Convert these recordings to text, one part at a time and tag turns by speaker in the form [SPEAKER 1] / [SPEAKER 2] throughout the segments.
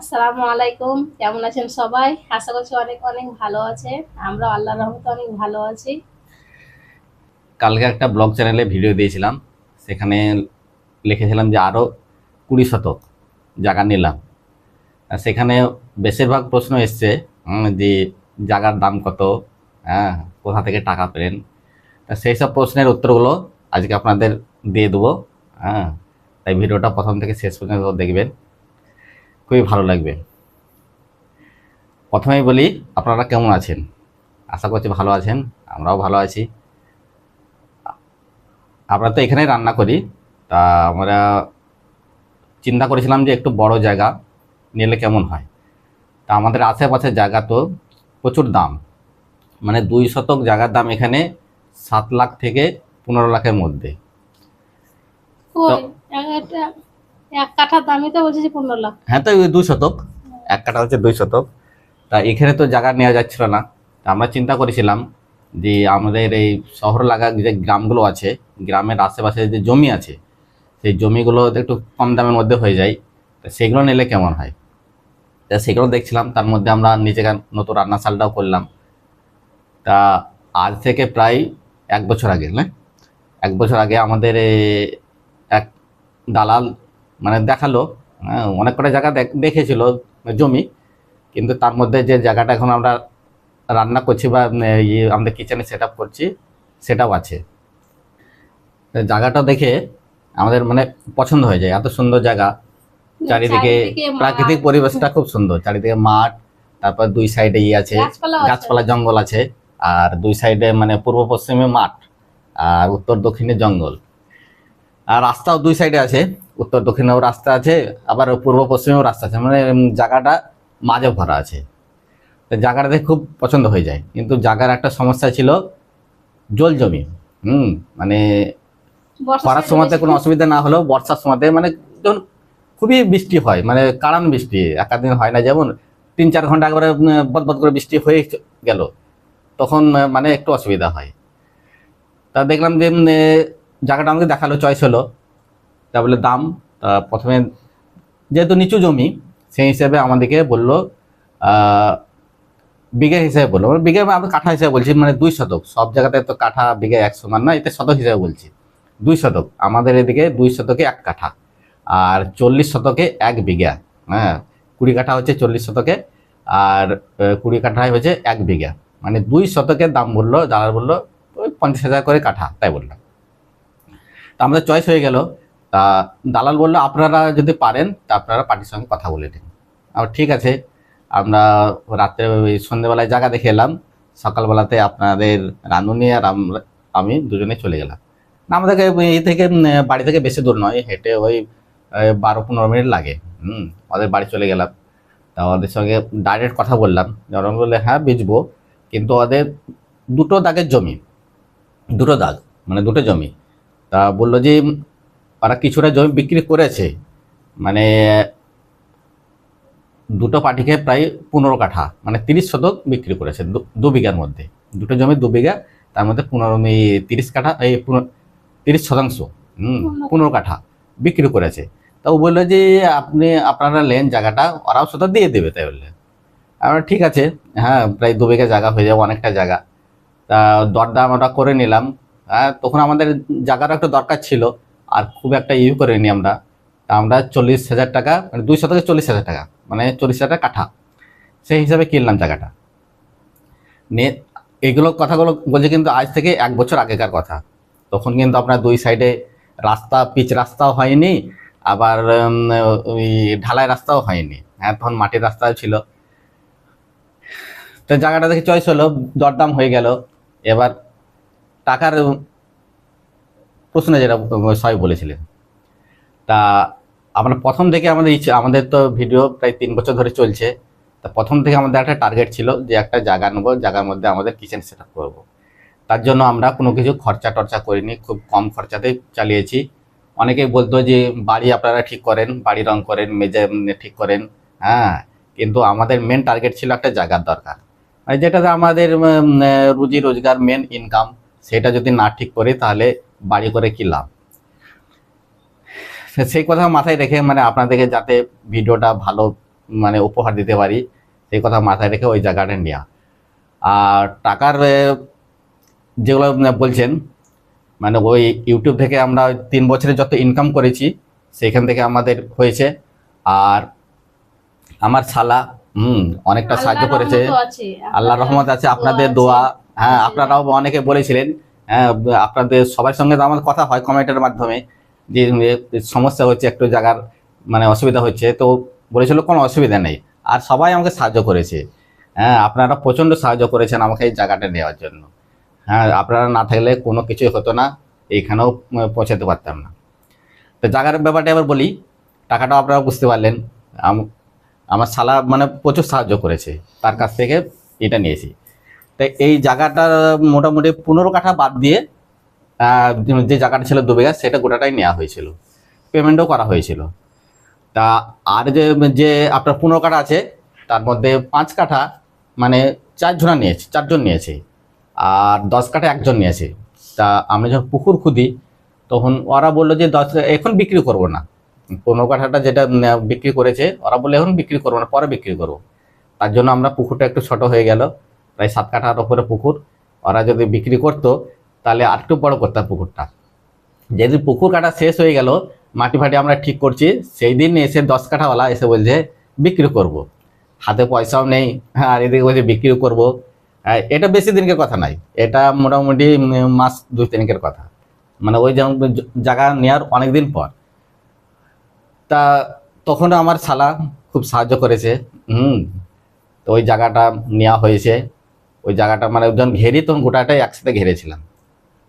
[SPEAKER 1] আসসালামু আলাইকুম। কেমন আছেন সবাই? আশা করছি অনেক অনেক ভালো আছে। আমরা আল্লাহ রহমতে অনেক ভালো আছি।
[SPEAKER 2] কালকে একটা ব্লগ চ্যানেলে ভিডিও দিয়েছিলাম। সেখানে লিখেছিলাম যে আরও কুড়ি শতক জায়গা নিলাম। সেখানে বেশিরভাগ প্রশ্ন এসছে যে জায়গার দাম কত? হ্যাঁ কোথা থেকে টাকা পেলেন? তা সেই সব প্রশ্নের উত্তরগুলো আজকে আপনাদের দিয়ে দেবো। হ্যাঁ তাই ভিডিওটা প্রথম থেকে শেষ পর্যন্ত দেখবেন। খুবই ভালো লাগবে। প্রথমেই বলি আপনারা কেমন আছেন? আশা করছি ভালো আছেন আমরাও ভালো আছি। আমরা তো এখানেই রান্না করি তা আমরা চিন্তা করেছিলাম যে একটু বড় জায়গা নিলে কেমন হয়। তা আমাদের আশেপাশের জায়গা তো প্রচুর দাম মানে দুই শতক জায়গার দাম এখানে সাত লাখ থেকে পনেরো লাখের মধ্যে।
[SPEAKER 1] এক লাখ।
[SPEAKER 2] হ্যাঁ তো দুই শতক। এক কাটা হচ্ছে দুই শতক। তা এখানে তো জায়গা নেওয়া যাচ্ছিল না। আমরা চিন্তা করেছিলাম যে আমাদের এই শহর লাগা যে গ্রামগুলো আছে, গ্রামের আশেপাশে যে জমি আছে, সেই জমিগুলো একটু কম দামের মধ্যে হয়ে যায়। তা সেগুলো নিলে কেমন হয়? তা সেগুলো দেখছিলাম, তার মধ্যে আমরা নিজেকে নতুন রান্নাশালটাও করলাম। তা আজ থেকে প্রায় এক বছর আগে, না? এক বছর আগে আমাদের এক দালাল মানে দেখাল হ্যাঁ, অনেক কটা জায়গা দেখেছিল জমি কিন্তু তার মধ্যে যে জায়গাটা এখন আমরা রান্না করছি বা ইয়ে আমাদের কিচেনে সেট করছি সেটাও আছে। জায়গাটা দেখে আমাদের মানে পছন্দ হয়ে যায় এত সুন্দর জায়গা। চারিদিকে প্রাকৃতিক পরিবেশটা খুব সুন্দর চারিদিকে মাঠ তারপর দুই সাইডে ইয়ে আছে।
[SPEAKER 1] গাছপালা
[SPEAKER 2] জঙ্গল আছে আর দুই সাইডে মানে পূর্ব পশ্চিমে মাঠ আর উত্তর দক্ষিণে জঙ্গল। আর রাস্তাও দুই সাইডে আছে উত্তর দক্ষিণেও রাস্তা আছে আবার পূর্ব পশ্চিমেও রাস্তা আছে। মানে জায়গাটা মাঝে ভরা আছে। তো জায়গাটা দেখে খুব পছন্দ হয়ে যায়। কিন্তু জায়গার একটা সমস্যা ছিল জল জমি। হুম মানে খরার সময়তে কোনো অসুবিধা না হলেও বর্ষার সময়তে মানে যখন খুবই বৃষ্টি হয় মানে কারণ বৃষ্টি একাদিন হয় না যেমন তিন চার ঘণ্টা একবারে বদবদ করে বৃষ্টি হয়ে গেল তখন মানে একটু অসুবিধা হয়। তা দেখলাম যে জায়গাটা আমাকে দেখাল চয়েস হলো। তা বলে দাম প্রথমে যেহেতু নিচু জমি, সেই হিসেবে আমাদেরকে বলল বিঘা হিসেবে বলল। মানে বিঘা আমি কাঠা হিসেবে বলছি মানে দুই শতক। সব জায়গাতে তো কাঠা, বিঘা এক সমান না এতে শতক হিসেবে বলছি। দুই শতক। আমাদের এদিকে দুই শতকে এক কাঠা, আর চল্লিশ শতকে এক বিঘা। হ্যাঁ কুড়ি কাঠা হচ্ছে চল্লিশ শতকে, আর কুড়ি কাঠায় হচ্ছে এক বিঘা। মানে দুই শতকের দাম বলল, দালাল বলল, ওই পঞ্চাশ হাজার করে কাঠা, তাই বললাম। তা আমাদের চয়েস হয়ে গেল। তা দালাল বলল, আপনারা যদি পারেন, তা আপনারা পার্টির সঙ্গে কথা বলে নিন। আবার ঠিক আছে, আমরা রাত্রে ওই সন্ধ্যেবেলায় জায়গা দেখে এলাম। সকালবেলাতে আপনাদের রাঁধুনি আর আমি দুজনে চলে গেলাম। না আমাদেরকে এই থেকে বাড়ি থেকে বেশি দূর নয়, হেঁটে ওই বারো পনেরো মিনিট লাগে। হুম, ওদের বাড়ি চলে গেলাম। তা ওদের সঙ্গে ডাইরেক্ট কথা বললাম। যখন বললে হ্যাঁ বেচবো। কিন্তু ওদের দুটো দাগের জমি, দুটো দাগ মানে দুটো জমি। তা বলল যে ওরা কিছুটা জমি বিক্রি করেছে। মানে দুটো পার্টিকে প্রায় পনেরো কাঠা মানে তিরিশ শতক বিক্রি করেছে দু- বিঘার মধ্যে। দুটো জমি দু বিঘা তার মধ্যে পনেরো তিরিশ কাঠা এই তিরিশ শতাংশ হুম পনেরো কাঠা। বিক্রি করেছে। তা ও বলল যে আপনি আপনারা লেন জায়গাটা ওরাও সেটা দিয়ে দেবে তাই বললে আমরা ঠিক আছে হ্যাঁ প্রায় দু বিঘা জায়গা হয়ে যাবে অনেকটা জায়গা। তা দরদাম আমরা করে নিলাম। হ্যাঁ তখন আমাদের জায়গার একটা দরকার ছিল। আর খুব একটা ইউ করিনি আমরা। আমরা চল্লিশ হাজার টাকা মানে দুই শতকে চল্লিশ হাজার টাকা মানে চল্লিশ হাজার কাঠা। সেই হিসাবে কিনলাম জায়গাটা। নিয়ে এগুলো কথাগুলো বলছে কিন্তু আজ থেকে এক বছর আগেকার কথা। তখন কিন্তু আপনার দুই সাইডে রাস্তা, পিচ রাস্তাও হয়নি, আবার ওই ঢালাই রাস্তাও হয়নি। হ্যাঁ তখন মাটির রাস্তাও ছিল। তো জায়গাটা দেখে চয়েস হলো, দরদাম হয়ে গেল। এবার টাকার প্রশ্নে যেটা সবাই বলেছিলেন। তা আমরা প্রথম থেকে আমাদের ইচ্ছে আমাদের তো ভিডিও প্রায় তিন বছর ধরে চলছে। তা প্রথম থেকে আমাদের একটা টার্গেট ছিল যে একটা জায়গা নেব, জায়গার মধ্যে আমাদের কিচেন সেট আপ করব। তার জন্য আমরা কোনো কিছু খরচা টরচা করিনি, খুব কম খরচাতেই চালিয়েছি। অনেকেই বলতো যে, বাড়ি আপনারা ঠিক করেন, বাড়ি রং করেন, মেজে ঠিক করেন। হ্যাঁ কিন্তু আমাদের মেন টার্গেট ছিল একটা জায়গার দরকার। মানে যেটাতে আমাদের রুজি রোজগার মেন ইনকাম সেটা যদি না ঠিক করি তাহলে বাড়ি করে কি লাভ? সেই কথা মাথায় রেখে মানে আপনাদেরকে যাতে ভিডিওটা ভালো মানে উপহার দিতে পারি সেই কথা মাথায় রেখে ওই জায়গাটা নেওয়া। আর টাকার যেগুলো বলছেন মানে ওই ইউটিউব থেকে আমরা তিন বছরে যত ইনকাম করেছি সেখান থেকে আমাদের হয়েছে। আর আমার শালা হুম অনেকটা সাহায্য করেছে। আল্লাহ রহমত আছে আপনাদের দোয়া হ্যাঁ আপনারাও অনেকে বলেছিলেন আপনাদের সবার সঙ্গে তো আমার কথা হয় কমেন্টের মাধ্যমে, যে সমস্যা হচ্ছে একটু জায়গার মানে অসুবিধা হচ্ছে, তো বলেছিল কোনো অসুবিধা নেই। আর সবাই আমাকে সাহায্য করেছে। হ্যাঁ আপনারা প্রচণ্ড সাহায্য করেছেন আমাকে এই জায়গাটা নেওয়ার জন্য। হ্যাঁ আপনারা না থাকলে কোনো কিছুই হতো না, এইখানেও পৌঁছাতে পারতাম না। তো জায়গার ব্যাপারটা এবার বলি, টাকাটাও আপনারা বুঝতে পারলেন আমার শালা মানে প্রচুর সাহায্য করেছে, তার কাছ থেকে এটা নিয়েছি। তাই এই জায়গাটা মোটামুটি পনেরো কাঠা বাদ দিয়ে যে জায়গাটা ছিল দু বিঘা, সেটা গোটাটাই নেওয়া হয়েছিল। পেমেন্টও করা হয়েছিল। তা আর যে যে আপনার পনেরো কাঠা আছে, তার মধ্যে পাঁচ কাঠা মানে চারজনা নিয়েছে চারজন নিয়েছে। আর দশ কাঠা একজন নিয়েছে। তা আমরা যখন পুকুর খুদি তখন ওরা বলল যে, দশ, এখন বিক্রি করব না। পনেরো কাঠাটা যেটা বিক্রি করেছে, ওরা বলল, এখন বিক্রি করব না, পরে বিক্রি করব। তার জন্য আমরা পুকুরটা একটু ছোট হয়ে গেল। প্রায় সাত কাঠার ওপরে পুকুর। ওরা যদি বিক্রি করতো তাহলে আর একটু বড় করতাম পুকুরটা। যেদিন পুকুর কাটা শেষ হয়ে গেল মাটি ফাটি আমরা ঠিক করছি। সেই দিন এসে দশ কাঠাওয়ালা এসে বলছে বিক্রি করব। হাতে পয়সাও নেই আর এদিকে বলছে বিক্রি করব। হ্যাঁ, এটা বেশি দিনকের কথা নাই। এটা মোটামুটি মাস দুই তিনকের কথা। মানে ওই যেমন জায়গা নেওয়ার অনেক দিন পর। তা তখন আমার শালা খুব সাহায্য করেছে। হুম তো ওই জায়গাটা নেওয়া হয়েছে। ওই জায়গাটা মানে যখন ঘেরি তখন গোটাটাই একসাথে ঘেরেছিলাম।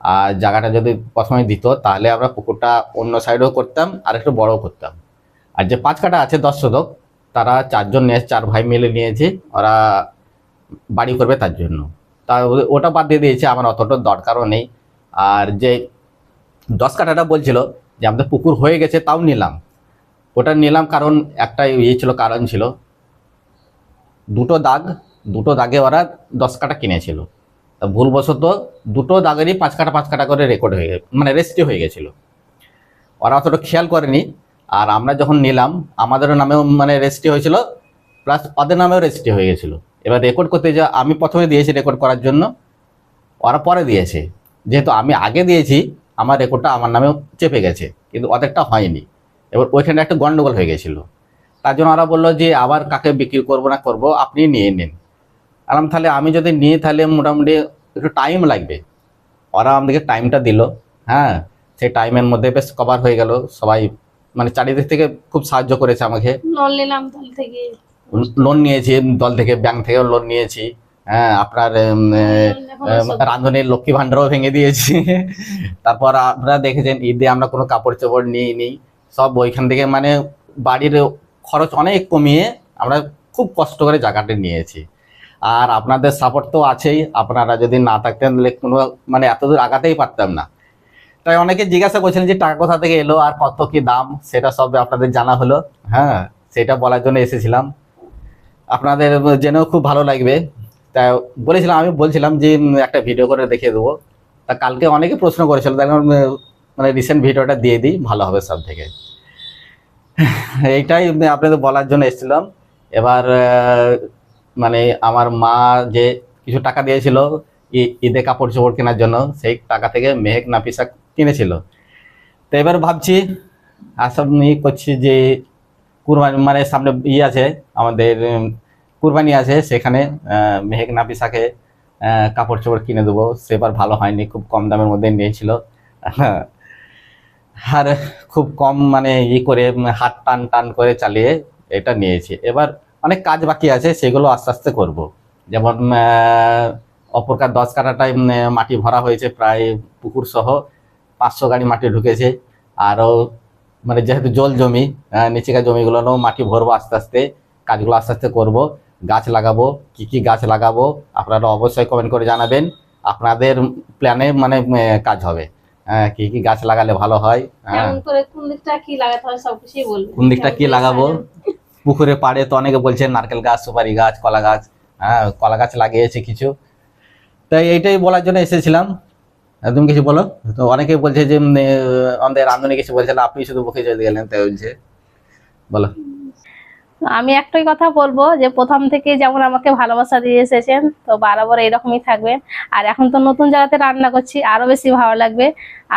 [SPEAKER 2] আর জায়গাটা যদি প্রথমে দিত, তাহলে আমরা পুকুরটা অন্য সাইডেও করতাম, আর একটু বড়ও করতাম। আর যে পাঁচ কাটা আছে দশ শতক, তারা চারজন নিয়ে, চার ভাই মিলে নিয়েছে, ওরা বাড়ি করবে তার জন্য। তা ওটা বাদ দিয়ে দিয়েছে, আমার অতটা দরকারও নেই। আর যে দশ কাঠাটা বলছিল যে, আমাদের পুকুর হয়ে গেছে, তাও নিলাম। ওটা নিলাম কারণ একটা ইয়ে ছিল, কারণ ছিল, দুটো দাগ দুটো দাগে ওরা দশ কাটা কিনেছিল। তা ভুলবশত দুটো দাগেরই পাঁচ কাটা পাঁচ কাটা করে রেকর্ড হয়ে গে- মানে রেজিস্ট্রি হয়ে গেছিল। ওরা অতটা খেয়াল করেনি, আর আমরা যখন নিলাম, আমাদেরও নামেও মানে রেজিস্ট্রি হয়েছিল প্লাস ওদের নামেও রেজিস্ট্রি হয়ে গেছিল। এবার রেকর্ড করতে যা, আমি প্রথমে দিয়েছি রেকর্ড করার জন্য, ওরা পরে দিয়েছে। যেহেতু আমি আগে দিয়েছি, আমার রেকর্ডটা আমার নামেও চেপে গেছে, কিন্তু ওদেরটা হয়নি। এবার ওইখানে একটা গন্ডগোল হয়ে গেছিল। তার জন্য ওরা বলল যে, আবার কাকে বিক্রি করব না করব, আপনি নিয়ে নিন। আলাম তাহলে আমি যদি নিয়ে তাহলে মোটামুটি একটু টাইম লাগবে। ওরা আমাদেরকে টাইমটা দিল হ্যাঁ? সেই টাইমের মধ্যে বেশ কভার হয়ে গেল সবাই মানে চারিদিক থেকে খুব সাহায্য করেছে আমাকে।
[SPEAKER 1] লোন নিলাম দল থেকে।
[SPEAKER 2] লোন নিয়েছি দল থেকে ব্যাংক থেকেও লোন নিয়েছি হ্যাঁ? আপনার রাঁধুনির লক্ষ্মী ভাণ্ডারও ভেঙে দিয়েছি। তারপর আপনারা দেখেছেন ঈদে আমরা কোনো কাপড় চোপড় নিই নি। সব ওইখান থেকে মানে বাড়ির খরচ অনেক কমিয়ে আমরা খুব কষ্ট করে জায়গাটা নিয়েছি। আর আপনাদের সাপোর্ট তো আছেই। আপনারা যদি না থাকতেন তাহলে কোনো মানে এতদূর আগাতেই পারতাম না। তাই অনেকে জিজ্ঞাসা করছেন যে টাকা কোথা থেকে এলো আর কত কি দাম? সেটা সব আপনাদের জানা হলো। হ্যাঁ সেটা বলার জন্য এসেছিলাম। আপনাদের জেনেও খুব ভালো লাগবে। তা বলেছিলাম, আমি বলছিলাম যে একটা ভিডিও করে দেখিয়ে দেবো। তা কালকে অনেকে প্রশ্ন করেছিল, তাই মানে রিসেন্ট ভিডিওটা দিয়ে দিই, ভালো হবে সব থেকে। এইটাই আপনাদের বলার জন্য এসেছিলাম। এবার মানে আমার মা যে কিছু টাকা দিয়েছিল ঈদে কাপড় চোপড় কেনার জন্য, সেই টাকা থেকে মেহেক নাপিসা কিনেছিল। তো এবার ভাবছি আসব নিয়ে করছি যে, কুরবানি মানে সামনে ইয়ে আছে, আমাদের কুরবানি আছে, সেখানে মেহেক নাপিসাকে কাপড় চোপড় কিনে দেবো। সেবার ভালো হয়নি, খুব কম দামের মধ্যে নিয়েছিল। আর খুব কম মানে ই করে, হাত টান টান করে চালিয়ে এটা নিয়েছি। এবার অনেক কাজ বাকি আছে সেগুলো আস্তে আস্তে করব। যেমন অপরকার দশ কাঠাটায় উম, মাটি ভরা হয়েছে প্রায় পুকুর সহ পাঁচশো গাড়ি মাটি ঢুকেছে। আরও মানে যেহেতু জল জমি নিচেকার জমিগুলোরও মাটি ভরবো আস্তে আস্তে কাজগুলো আস্তে আস্তে করব। গাছ লাগাবো কি কি গাছ লাগাবো আপনারা অবশ্যই কমেন্ট করে জানাবেন। আপনাদের প্ল্যানে মানে কাজ হবে। কি কি গাছ লাগালে ভালো হয়?
[SPEAKER 1] কোন দিকটা কি লাগাতে হয় সবকিছুই বলবেন
[SPEAKER 2] কোন দিকটা কি লাগাবো? পুকুরে পাড়ে তো অনেকে বলছে নারকেল গাছ, সুপারি গাছ, কলা গাছ হ্যাঁ কলা গাছ লাগিয়েছে কিছু। তাই এইটাই বলার জন্য এসেছিলাম। তুমি কিছু বলো? তো অনেকে বলছে যে আমাদের রাঁধুনি কিছু বলছিল আপনি শুধু বুকে চলে গেলেন, তাই বলছে। বলো।
[SPEAKER 1] আমি একটাই কথা বলব যে প্রথম থেকে যেমন আমাকে ভালোবাসা দিয়ে এসেছেন তো বারবার এইরকমই থাকবেন। আর এখন তো নতুন জায়গাতে রান্না করছি আরও বেশি ভালো লাগবে।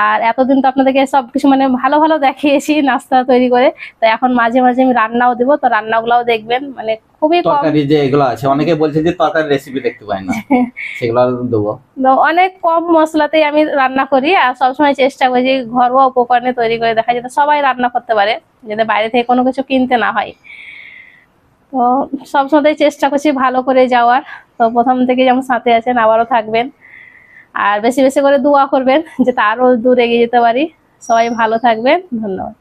[SPEAKER 1] আর এতদিন তো আপনাদেরকে সবকিছু মানে ভালো ভালো দেখিয়েছি নাস্তা তৈরি করে। তো এখন মাঝে মাঝে আমি রান্নাও দেবো তো রান্নাগুলোও দেখবেন মানে খুবই কম।
[SPEAKER 2] তরকারি যে এগুলো আছে অনেকে বলছে যে তরকারি রেসিপি দেখতে পাই না। সেগুলো দেবো।
[SPEAKER 1] তো অনেক কম মশলাতেই আমি রান্না করি আর সবসময় চেষ্টা করি যে ঘরোয়া উপকরণে তৈরি করে দেখা যাতে সবাই রান্না করতে পারে যাতে বাইরে থেকে কোনো কিছু কিনতে না হয়। তো সবসময় চেষ্টা করছি ভালো করে যাওয়ার। তো প্রথম থেকে যেমন সাথে আছেন, আবারও থাকবেন। আর বেশি বেশি করে দোয়া করবেন যাতে তারও দূর এগিয়ে যেতে পারি। সবাই ভালো থাকবেন। ধন্যবাদ।